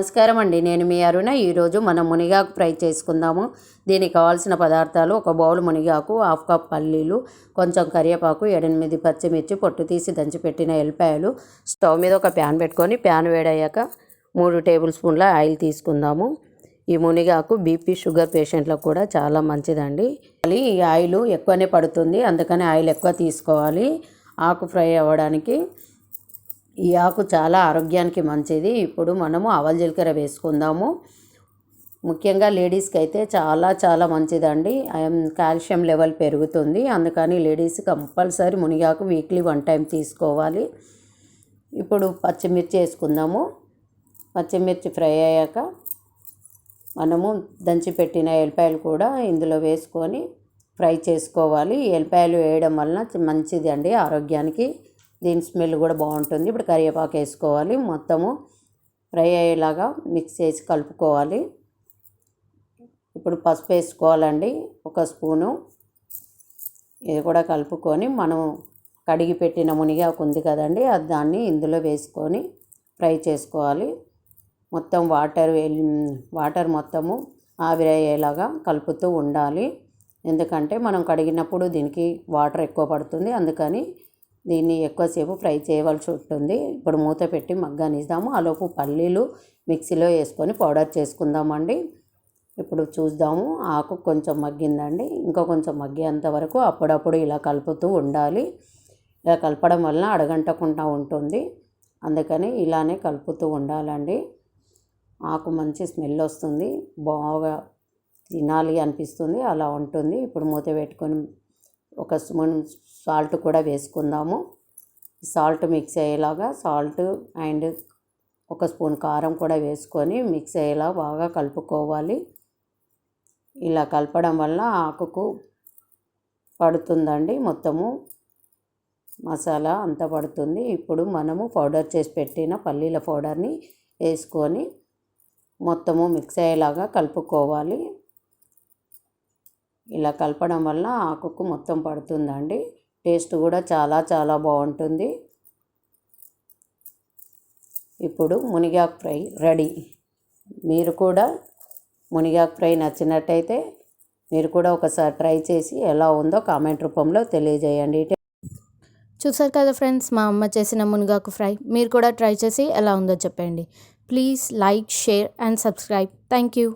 నమస్కారం అండి. నేను మీ అరుణ. ఈరోజు మనం మునిగాకు ఫ్రై చేసుకుందాము. దీనికి కావాల్సిన పదార్థాలు ఒక బౌల్ మునిగాకు హాఫ్ కప్ పల్లీలు కొంచెం కరివేపాకు ఎనిమిది పచ్చిమిర్చి పొట్టు తీసి దంచిపెట్టిన ఎల్లిపాయలు. స్టవ్ మీద ఒక ప్యాన్ పెట్టుకొని ప్యాన్ వేడయ్యాక మూడు టేబుల్ స్పూన్ల ఆయిల్ తీసుకుందాము. ఈ మునిగాకు బీపీ షుగర్ పేషెంట్లకు కూడా చాలా మంచిదండి. మళ్ళీ ఈ ఆయిల్ ఎక్కువనే పడుతుంది. అందుకని ఆయిల్ ఎక్కువ తీసుకోవాలి. ఆకు ఫ్రై అవ్వడానికి ఈ ఆకు చాలా ఆరోగ్యానికి మంచిది. ఇప్పుడు మనము అవల జీలకర్ర వేసుకుందాము. ముఖ్యంగా లేడీస్కి అయితే చాలా చాలా మంచిదండి. కాల్షియం లెవెల్ పెరుగుతుంది. అందుకని లేడీస్ కంపల్సరీ మునిగాకు వీక్లీ వన్ టైం తీసుకోవాలి. ఇప్పుడు పచ్చిమిర్చి వేసుకుందాము. పచ్చిమిర్చి ఫ్రై అయ్యాక మనము దంచి పెట్టిన ఎల్లిపాయలు కూడా ఇందులో వేసుకొని ఫ్రై చేసుకోవాలి. ఎల్లిపాయలు వేయడం వలన మంచిది అండి ఆరోగ్యానికి. దీని స్మెల్ కూడా బాగుంటుంది. ఇప్పుడు కరివేపాకు వేసుకోవాలి. మొత్తము ఫ్రై అయ్యేలాగా మిక్స్ చేసి కలుపుకోవాలి. ఇప్పుడు పసుపు వేసుకోవాలండి. ఒక స్పూను. ఇది కూడా కలుపుకొని మనం కడిగి పెట్టిన మునిగాకు ఉంది కదండి. అది దాన్ని ఇందులో వేసుకొని ఫ్రై చేసుకోవాలి. మొత్తం వాటర్ వాటర్ మొత్తము ఆవిరయ్యేలాగా కలుపుతూ ఉండాలి. ఎందుకంటే మనం కడిగినప్పుడు దీనికి వాటర్ ఎక్కువ పడుతుంది. అందుకని దీన్ని ఎక్కువసేపు ఫ్రై చేయవలసి ఉంటుంది. ఇప్పుడు మూత పెట్టి మగ్గనిద్దాము. ఆలోపు పల్లీలు మిక్సీలో వేసుకొని పౌడర్ చేసుకుందామండి. ఇప్పుడు చూద్దాము. ఆకు కొంచెం మగ్గిందండి. ఇంకా కొంచెం మగ్గేంత వరకు అప్పుడప్పుడు ఇలా కలుపుతూ ఉండాలి. ఇలా కలపడం వలన అడగంటకుండా ఉంటుంది. అందుకని ఇలానే కలుపుతూ ఉండాలండి. ఆకు మంచి స్మెల్ వస్తుంది. బాగా తినాలి అనిపిస్తుంది. అలా ఉంటుంది. ఇప్పుడు మూత పెట్టుకొని ఒక స్పూన్ సాల్ట్ కూడా వేసుకుందాము. సాల్ట్ మిక్స్ అయ్యేలాగా సాల్ట్ అండ్ ఒక స్పూన్ కారం కూడా వేసుకొని మిక్స్ అయ్యేలా బాగా కలుపుకోవాలి. ఇలా కలపడం వల్ల ఆకుకు పడుతుందండి మొత్తము. మసాలా అంత పడుతుంది. ఇప్పుడు మనము పౌడర్ చేసి పెట్టిన పల్లీల పౌడర్ని వేసుకొని మొత్తము మిక్స్ అయ్యేలాగా కలుపుకోవాలి. ఇలా కలపడం వల్ల ఆకుకు మొత్తం పడుతుందండి. టేస్ట్ కూడా చాలా చాలా బాగుంటుంది. ఇప్పుడు మునిగాకు ఫ్రై రెడీ. మీరు కూడా మునిగాకు ఫ్రై నచ్చినట్టయితే మీరు కూడా ఒకసారి ట్రై చేసి ఎలా ఉందో కామెంట్ రూపంలో తెలియజేయండి. చూసారు కదా ఫ్రెండ్స్ మా అమ్మ చేసిన మునిగాకు ఫ్రై. మీరు కూడా ట్రై చేసి ఎలా ఉందో చెప్పండి. Please like share and subscribe. Thank you.